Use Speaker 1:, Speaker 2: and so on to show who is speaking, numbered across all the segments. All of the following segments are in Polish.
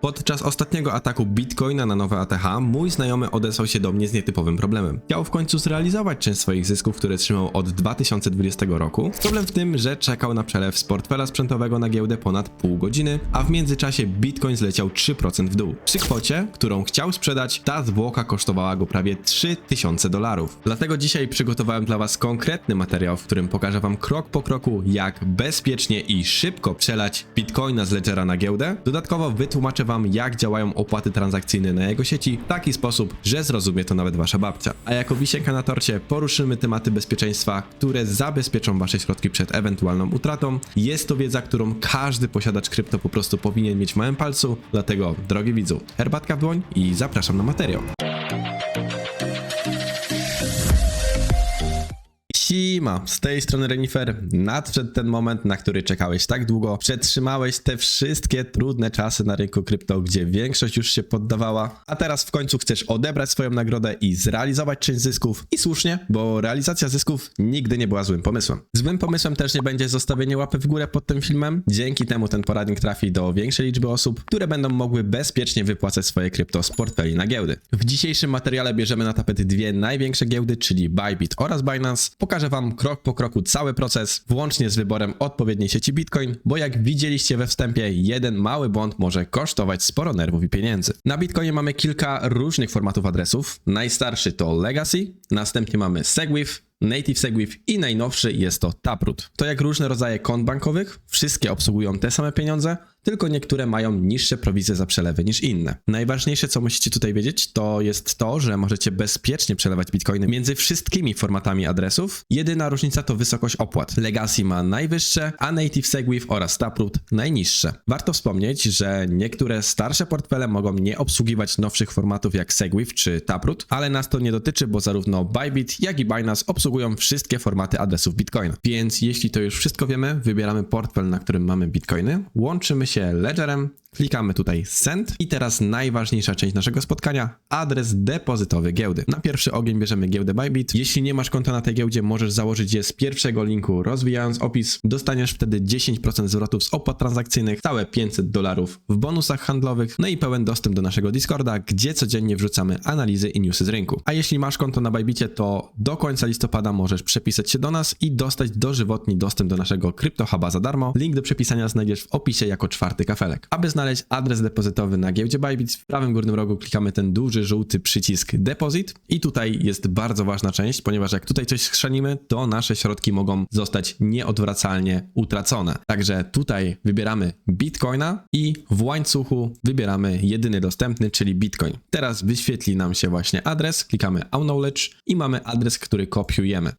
Speaker 1: Podczas ostatniego ataku Bitcoina na nowe ATH, mój znajomy odesłał się do mnie z nietypowym problemem. Chciał w końcu zrealizować część swoich zysków, które trzymał od 2020 roku. Problem w tym, że czekał na przelew z portfela sprzętowego na giełdę ponad pół godziny, a w międzyczasie Bitcoin zleciał 3% w dół. Przy kwocie, którą chciał sprzedać, ta zwłoka kosztowała go prawie 3000 dolarów. Dlatego dzisiaj przygotowałem dla Was konkretny materiał, w którym pokażę Wam krok po kroku, jak bezpiecznie i szybko przelać Bitcoina z Ledgera na giełdę. Dodatkowo wytłumaczę Wam, jak działają opłaty transakcyjne na jego sieci w taki sposób, że zrozumie to nawet Wasza babcia. A jako wisienka na torcie poruszymy tematy bezpieczeństwa, które zabezpieczą Wasze środki przed ewentualną utratą. Jest to wiedza, którą każdy posiadacz krypto po prostu powinien mieć w małym palcu, dlatego, drogi widzu, herbatka w dłoń i zapraszam na materiał. Sima, z tej strony Renifer. Nadszedł ten moment, na który czekałeś tak długo. Przetrzymałeś te wszystkie trudne czasy na rynku krypto, gdzie większość już się poddawała, a teraz w końcu chcesz odebrać swoją nagrodę i zrealizować część zysków. I słusznie, bo realizacja zysków nigdy nie była złym pomysłem. Złym pomysłem też nie będzie zostawienie łapy w górę pod tym filmem. Dzięki temu ten poradnik trafi do większej liczby osób, które będą mogły bezpiecznie wypłacać swoje krypto z portfeli na giełdy. W dzisiejszym materiale bierzemy na tapety dwie największe giełdy, czyli Bybit oraz Binance. Pokażę Wam krok po kroku cały proces, włącznie z wyborem odpowiedniej sieci Bitcoin, bo jak widzieliście we wstępie, jeden mały błąd może kosztować sporo nerwów i pieniędzy. Na Bitcoinie mamy kilka różnych formatów adresów. Najstarszy to Legacy, następnie mamy Segwit, Native Segwit i najnowszy jest to Taproot. To jak różne rodzaje kont bankowych, wszystkie obsługują te same pieniądze, tylko niektóre mają niższe prowizje za przelewy niż inne. Najważniejsze, co musicie tutaj wiedzieć, to jest to, że możecie bezpiecznie przelewać bitcoiny między wszystkimi formatami adresów. Jedyna różnica to wysokość opłat. Legacy ma najwyższe, a Native Segwit oraz Taproot najniższe. Warto wspomnieć, że niektóre starsze portfele mogą nie obsługiwać nowszych formatów jak Segwit czy Taproot, ale nas to nie dotyczy, bo zarówno Bybit, jak i Binance obsługują wszystkie formaty adresów Bitcoina. Więc jeśli to już wszystko wiemy, wybieramy portfel, na którym mamy Bitcoiny, łączymy się Ledgerem, klikamy tutaj Send i teraz najważniejsza część naszego spotkania, adres depozytowy giełdy. Na pierwszy ogień bierzemy giełdę Bybit. Jeśli nie masz konta na tej giełdzie, możesz założyć je z pierwszego linku, rozwijając opis. Dostaniesz wtedy 10% zwrotów z opłat transakcyjnych, całe 500 dolarów w bonusach handlowych, no i pełen dostęp do naszego Discorda, gdzie codziennie wrzucamy analizy i newsy z rynku. A jeśli masz konto na Bybicie, to do końca listopada możesz przepisać się do nas i dostać dożywotni dostęp do naszego CryptoHuba za darmo. Link do przepisania znajdziesz w opisie jako czwarty kafelek. Aby znaleźć adres depozytowy na giełdzie Bybit, w prawym górnym rogu klikamy ten duży żółty przycisk Deposit i tutaj jest bardzo ważna część, ponieważ jak tutaj coś schrzanimy, to nasze środki mogą zostać nieodwracalnie utracone. Także tutaj wybieramy Bitcoina i w łańcuchu wybieramy jedyny dostępny, czyli Bitcoin. Teraz wyświetli nam się właśnie adres, klikamy Acknowledge i mamy adres, który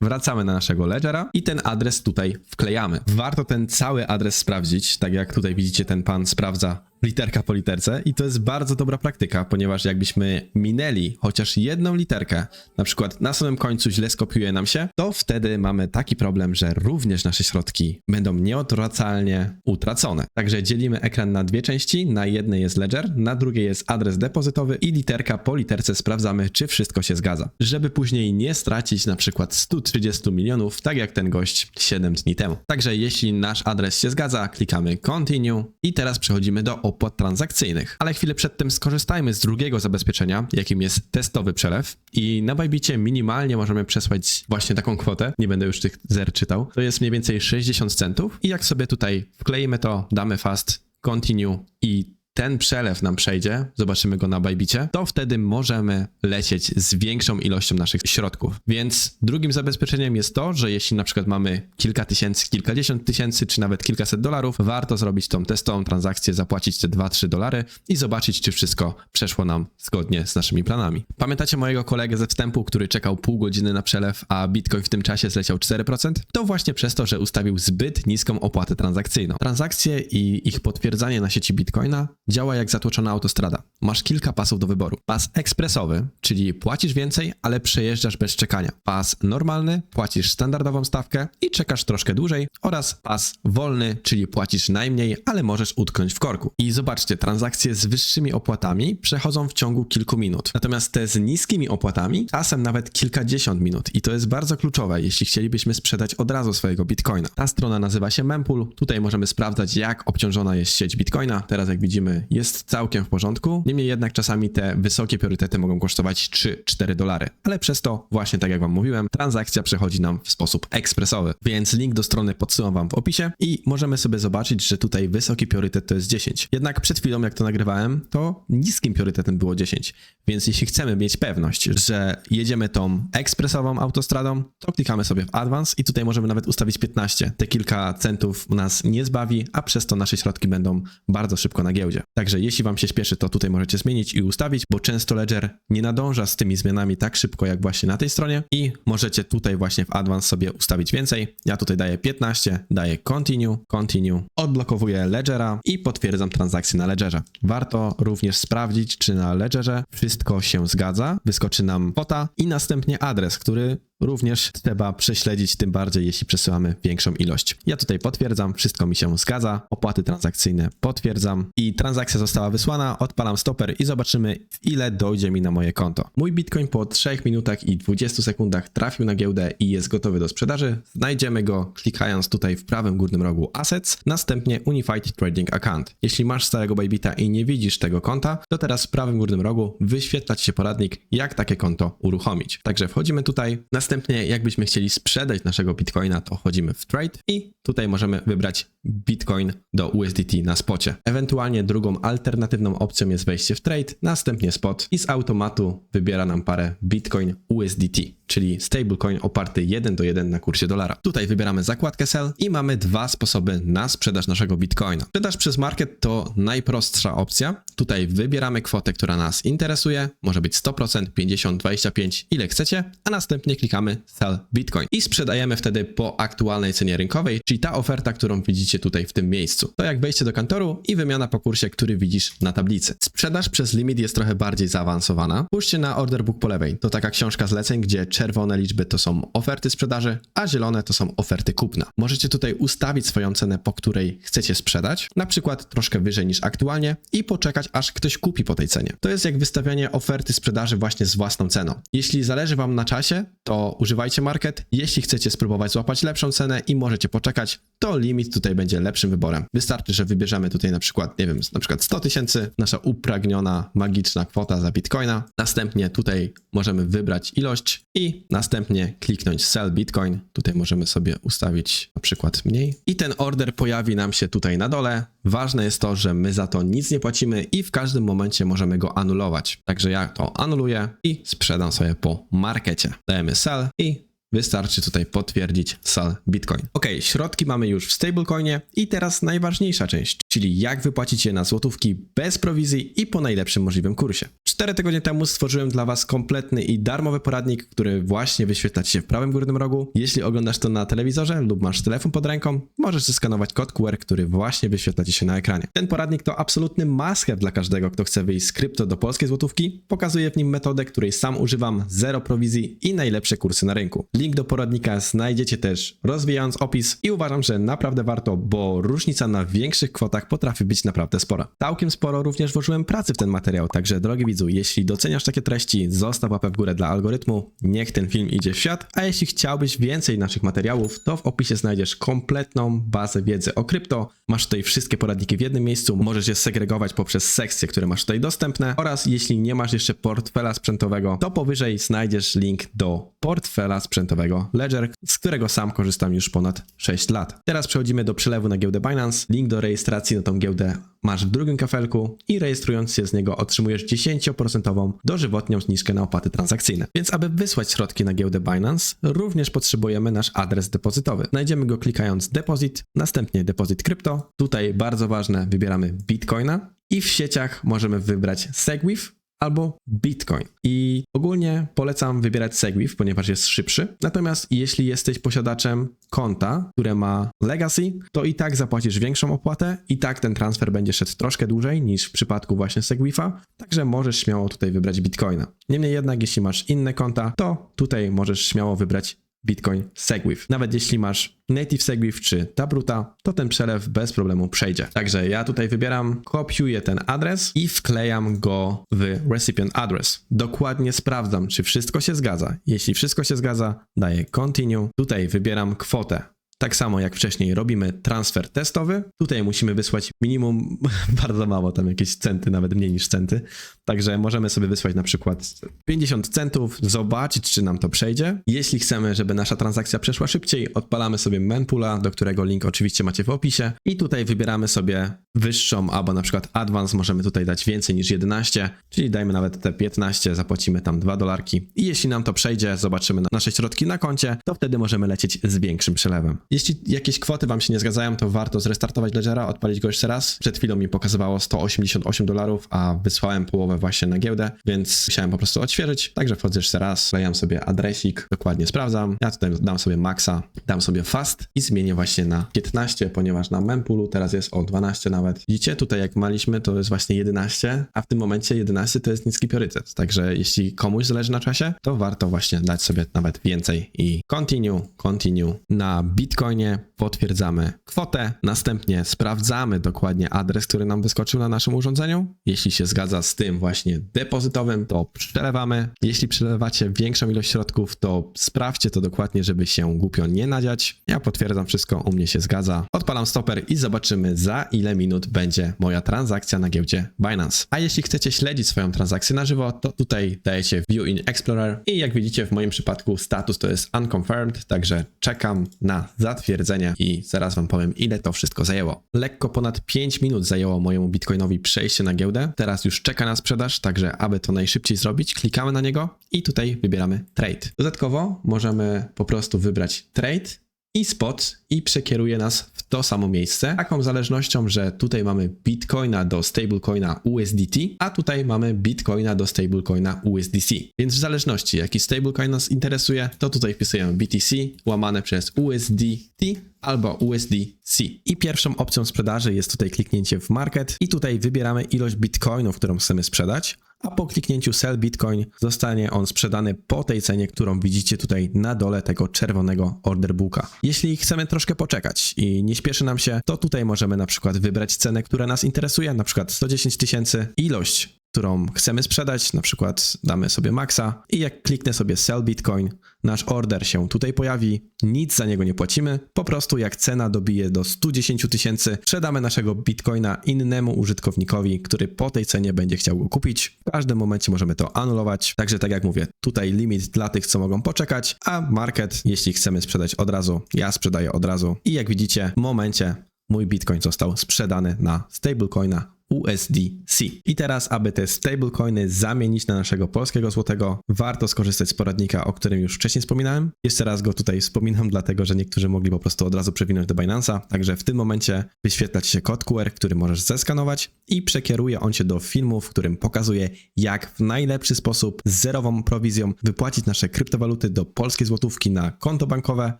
Speaker 1: Wracamy na naszego ledgera i ten adres tutaj wklejamy. Warto ten cały adres sprawdzić, tak jak tutaj widzicie ten pan sprawdza literka po literce i to jest bardzo dobra praktyka, ponieważ jakbyśmy minęli chociaż jedną literkę, na przykład na samym końcu źle skopiuje nam się, to wtedy mamy taki problem, że również nasze środki będą nieodwracalnie utracone. Także dzielimy ekran na dwie części, na jednej jest ledger, na drugiej jest adres depozytowy i literka po literce sprawdzamy, czy wszystko się zgadza, żeby później nie stracić na przykład 130 milionów, tak jak ten gość 7 dni temu. Także jeśli nasz adres się zgadza, klikamy continue i teraz przechodzimy do opłat transakcyjnych. Ale chwilę przed tym skorzystajmy z drugiego zabezpieczenia, jakim jest testowy przelew. I na Bybicie minimalnie możemy przesłać właśnie taką kwotę. Nie będę już tych zer czytał. To jest mniej więcej 60 centów. I jak sobie tutaj wkleimy to, damy fast, continue i ten przelew nam przejdzie, zobaczymy go na Bybicie, to wtedy możemy lecieć z większą ilością naszych środków. Więc drugim zabezpieczeniem jest to, że jeśli na przykład mamy kilka tysięcy, kilkadziesiąt tysięcy, czy nawet kilkaset dolarów, warto zrobić tą testową transakcję, zapłacić te 2-3 dolary i zobaczyć, czy wszystko przeszło nam zgodnie z naszymi planami. Pamiętacie mojego kolegę ze wstępu, który czekał pół godziny na przelew, a Bitcoin w tym czasie zleciał 4%? To właśnie przez to, że ustawił zbyt niską opłatę transakcyjną. Transakcje i ich potwierdzanie na sieci Bitcoina działa jak zatłoczona autostrada. Masz kilka pasów do wyboru. Pas ekspresowy, czyli płacisz więcej, ale przejeżdżasz bez czekania. Pas normalny, płacisz standardową stawkę i czekasz troszkę dłużej. Oraz pas wolny, czyli płacisz najmniej, ale możesz utknąć w korku. I zobaczcie, transakcje z wyższymi opłatami przechodzą w ciągu kilku minut. Natomiast te z niskimi opłatami czasem nawet kilkadziesiąt minut. I to jest bardzo kluczowe, jeśli chcielibyśmy sprzedać od razu swojego bitcoina. Ta strona nazywa się Mempool. Tutaj możemy sprawdzać, jak obciążona jest sieć bitcoina. Teraz jak widzimy, jest całkiem w porządku. Niemniej jednak czasami te wysokie priorytety mogą kosztować 3-4 dolary, ale przez to właśnie tak jak wam mówiłem, transakcja przechodzi nam w sposób ekspresowy. Więc link do strony podsyłam wam w opisie i możemy sobie zobaczyć, że tutaj wysoki priorytet to jest 10. Jednak przed chwilą jak to nagrywałem, to niskim priorytetem było 10. Więc jeśli chcemy mieć pewność, że jedziemy tą ekspresową autostradą, to klikamy sobie w Advance i tutaj możemy nawet ustawić 15. Te kilka centów nas nie zbawi, a przez to nasze środki będą bardzo szybko na giełdzie. Także jeśli wam się śpieszy, to tutaj możecie zmienić i ustawić, bo często Ledger nie nadąża z tymi zmianami tak szybko jak właśnie na tej stronie i możecie tutaj właśnie w Advance sobie ustawić więcej. Ja tutaj daję 15, daję Continue, Continue, odblokowuję Ledgera i potwierdzam transakcję na Ledgerze. Warto również sprawdzić, czy na Ledgerze wszystko się zgadza. Wyskoczy nam kwota i następnie adres, który również trzeba prześledzić, tym bardziej jeśli przesyłamy większą ilość. Ja tutaj potwierdzam, wszystko mi się zgadza, opłaty transakcyjne potwierdzam i transakcja została wysłana, odpalam stoper i zobaczymy ile dojdzie mi na moje konto. Mój Bitcoin po 3 minutach i 20 sekundach trafił na giełdę i jest gotowy do sprzedaży. Znajdziemy go klikając tutaj w prawym górnym rogu Assets, następnie Unified Trading Account. Jeśli masz starego Bybita i nie widzisz tego konta, to teraz w prawym górnym rogu wyświetla Ci się poradnik, jak takie konto uruchomić. Także wchodzimy tutaj, Następnie, jakbyśmy chcieli sprzedać naszego bitcoina, to wchodzimy w trade i tutaj możemy wybrać bitcoin do USDT na spocie. Ewentualnie drugą alternatywną opcją jest wejście w trade, następnie spot i z automatu wybiera nam parę bitcoin USDT, czyli stablecoin oparty 1 do 1 na kursie dolara. Tutaj wybieramy zakładkę sell i mamy dwa sposoby na sprzedaż naszego bitcoina. Sprzedaż przez market to najprostsza opcja. Tutaj wybieramy kwotę, która nas interesuje, może być 100%, 50, 25, ile chcecie, a następnie klikamy sell bitcoin i sprzedajemy wtedy po aktualnej cenie rynkowej, czyli ta oferta, którą widzicie tutaj w tym miejscu. To jak wejście do kantoru i wymiana po kursie, który widzisz na tablicy. Sprzedaż przez limit jest trochę bardziej zaawansowana. Spójrzcie na order book po lewej. To taka książka zleceń, gdzie czerwone liczby to są oferty sprzedaży, a zielone to są oferty kupna. Możecie tutaj ustawić swoją cenę, po której chcecie sprzedać, na przykład troszkę wyżej niż aktualnie i poczekać, aż ktoś kupi po tej cenie. To jest jak wystawianie oferty sprzedaży właśnie z własną ceną. Jeśli zależy Wam na czasie, to używajcie market. Jeśli chcecie spróbować złapać lepszą cenę i możecie poczekać, to limit tutaj będzie lepszym wyborem. Wystarczy, że wybierzemy tutaj na przykład, nie wiem, na przykład 100 tysięcy, nasza upragniona, magiczna kwota za bitcoina. Następnie tutaj możemy wybrać ilość i następnie kliknąć sell bitcoin. Tutaj możemy sobie ustawić na przykład mniej. I ten order pojawi nam się tutaj na dole. Ważne jest to, że my za to nic nie płacimy i w każdym momencie możemy go anulować. Także ja to anuluję i sprzedam sobie po markecie. Dajemy sell i Wystarczy tutaj potwierdzić sal Bitcoin. Ok, środki mamy już w stablecoinie i teraz najważniejsza część, czyli jak wypłacić je na złotówki bez prowizji i po najlepszym możliwym kursie. Cztery tygodnie temu stworzyłem dla Was kompletny i darmowy poradnik, który właśnie wyświetla Ci się w prawym górnym rogu. Jeśli oglądasz to na telewizorze lub masz telefon pod ręką, możesz zeskanować kod QR, który właśnie wyświetla Ci się na ekranie. Ten poradnik to absolutny have dla każdego, kto chce wyjść z krypto do polskiej złotówki. Pokazuję w nim metodę, której sam używam, zero prowizji i najlepsze kursy na rynku. Link do poradnika znajdziecie też rozwijając opis i uważam, że naprawdę warto, bo różnica na większych kwotach potrafi być naprawdę spora. Całkiem sporo również włożyłem pracy w ten materiał, także drogi widzu, jeśli doceniasz takie treści, zostaw łapę w górę dla algorytmu, niech ten film idzie w świat, a jeśli chciałbyś więcej naszych materiałów, to w opisie znajdziesz kompletną bazę wiedzy o krypto, masz tutaj wszystkie poradniki w jednym miejscu, możesz je segregować poprzez sekcje, które masz tutaj dostępne oraz jeśli nie masz jeszcze portfela sprzętowego, to powyżej znajdziesz link do portfela sprzętowego Ledger, z którego sam korzystam już ponad 6 lat. Teraz przechodzimy do przelewu na giełdę Binance. Link do rejestracji na tą giełdę masz w drugim kafelku i rejestrując się z niego otrzymujesz 10% dożywotnią zniżkę na opłaty transakcyjne. Więc aby wysłać środki na giełdę Binance, również potrzebujemy nasz adres depozytowy. Znajdziemy go klikając deposit, następnie depozyt krypto. Tutaj bardzo ważne, wybieramy Bitcoina i w sieciach możemy wybrać SegWit albo Bitcoin. I ogólnie polecam wybierać Segwit, ponieważ jest szybszy. Natomiast jeśli jesteś posiadaczem konta, które ma Legacy, to i tak zapłacisz większą opłatę i tak ten transfer będzie szedł troszkę dłużej niż w przypadku właśnie Segwifa, także możesz śmiało tutaj wybrać Bitcoina. Niemniej jednak, jeśli masz inne konta, to tutaj możesz śmiało wybrać Bitcoin Segwit. Nawet jeśli masz Native Segwit czy Tabruta, to ten przelew bez problemu przejdzie. Także ja tutaj wybieram, kopiuję ten adres i wklejam go w recipient address. Dokładnie sprawdzam, czy wszystko się zgadza. Jeśli wszystko się zgadza, daję continue. Tutaj wybieram kwotę Tak samo jak wcześniej robimy transfer testowy. Tutaj musimy wysłać minimum bardzo mało, tam jakieś centy, nawet mniej niż centy. Także możemy sobie wysłać na przykład 50 centów, zobaczyć czy nam to przejdzie. Jeśli chcemy, żeby nasza transakcja przeszła szybciej, odpalamy sobie Manpula, do którego link oczywiście macie w opisie i tutaj wybieramy sobie wyższą albo na przykład advance, możemy tutaj dać więcej niż 11, czyli dajmy nawet te 15, zapłacimy tam 2 dolarki i jeśli nam to przejdzie, zobaczymy na- nasze środki na koncie, to wtedy możemy lecieć z większym przelewem. Jeśli jakieś kwoty wam się nie zgadzają, to warto zrestartować Ledgera, odpalić go jeszcze raz. Przed chwilą mi pokazywało 188 dolarów, a wysłałem połowę właśnie na giełdę, więc musiałem po prostu odświeżyć. Także wchodzę jeszcze raz, wklejam sobie adresik, dokładnie sprawdzam. Ja tutaj dam sobie maxa, dam sobie fast i zmienię właśnie na 15, ponieważ na mempoolu teraz jest o 12 nawet. Widzicie, tutaj jak maliśmy, to jest właśnie 11, a w tym momencie 11 to jest niski priorytet. Także jeśli komuś zależy na czasie, to warto właśnie dać sobie nawet więcej i continue, continue. Na Bitcoinie potwierdzamy kwotę, następnie sprawdzamy dokładnie adres, który nam wyskoczył na naszym urządzeniu. Jeśli się zgadza z tym właśnie depozytowym, to przelewamy. Jeśli przelewacie większą ilość środków, to sprawdźcie to dokładnie, żeby się głupio nie nadziać. Ja potwierdzam wszystko, u mnie się zgadza. Odpalam stoper i zobaczymy za ile minut będzie moja transakcja na giełdzie Binance. A jeśli chcecie śledzić swoją transakcję na żywo, to tutaj dajecie View in Explorer i jak widzicie w moim przypadku status to jest unconfirmed, także czekam na zatwierdzenie i zaraz wam powiem ile to wszystko zajęło. Lekko ponad 5 minut zajęło mojemu Bitcoinowi przejście na giełdę. Teraz już czeka na sprzedaż, także aby to najszybciej zrobić, klikamy na niego i tutaj wybieramy trade. Dodatkowo możemy po prostu wybrać trade i spot i przekieruje nas w to samo miejsce. Taką zależnością, że tutaj mamy Bitcoina do stablecoina USDT, a tutaj mamy Bitcoina do stablecoina USDC. Więc w zależności jaki stablecoin nas interesuje, to tutaj wpisujemy BTC łamane przez USDT albo USDC. I pierwszą opcją sprzedaży jest tutaj kliknięcie w market i tutaj wybieramy ilość bitcoinów, którą chcemy sprzedać a po kliknięciu Sell Bitcoin zostanie on sprzedany po tej cenie, którą widzicie tutaj na dole tego czerwonego order booka. Jeśli chcemy troszkę poczekać i nie śpieszy nam się, to tutaj możemy na przykład wybrać cenę, która nas interesuje, na przykład 110 tysięcy, ilość którą chcemy sprzedać, na przykład damy sobie maxa i jak kliknę sobie sell bitcoin, nasz order się tutaj pojawi, nic za niego nie płacimy, po prostu jak cena dobije do 110 tysięcy, sprzedamy naszego bitcoina innemu użytkownikowi, który po tej cenie będzie chciał go kupić. W każdym momencie możemy to anulować, także tak jak mówię, tutaj limit dla tych, co mogą poczekać, a market, jeśli chcemy sprzedać od razu, ja sprzedaję od razu. I jak widzicie, w momencie mój bitcoin został sprzedany na stablecoina USDC. I teraz, aby te stablecoiny zamienić na naszego polskiego złotego, warto skorzystać z poradnika, o którym już wcześniej wspominałem. Jeszcze raz go tutaj wspominam, dlatego że niektórzy mogli po prostu od razu przewinąć do Binance'a. Także w tym momencie wyświetla Ci się kod QR, który możesz zeskanować i przekieruje on Cię do filmu, w którym pokazuje, jak w najlepszy sposób z zerową prowizją wypłacić nasze kryptowaluty do polskiej złotówki na konto bankowe.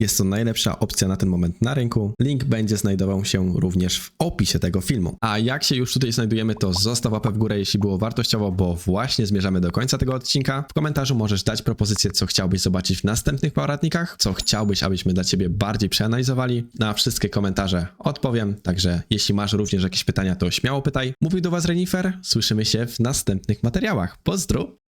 Speaker 1: Jest to najlepsza opcja na ten moment na rynku. Link będzie znajdował się również w opisie tego filmu. A jak się już tutaj znajdujemy, to zostaw łapę w górę, jeśli było wartościowo, bo właśnie zmierzamy do końca tego odcinka. W komentarzu możesz dać propozycję, co chciałbyś zobaczyć w następnych poradnikach, co chciałbyś, abyśmy dla Ciebie bardziej przeanalizowali. Na wszystkie komentarze odpowiem, także jeśli masz również jakieś pytania, to śmiało pytaj. Mówił do Was Renifer, słyszymy się w następnych materiałach. Pozdro!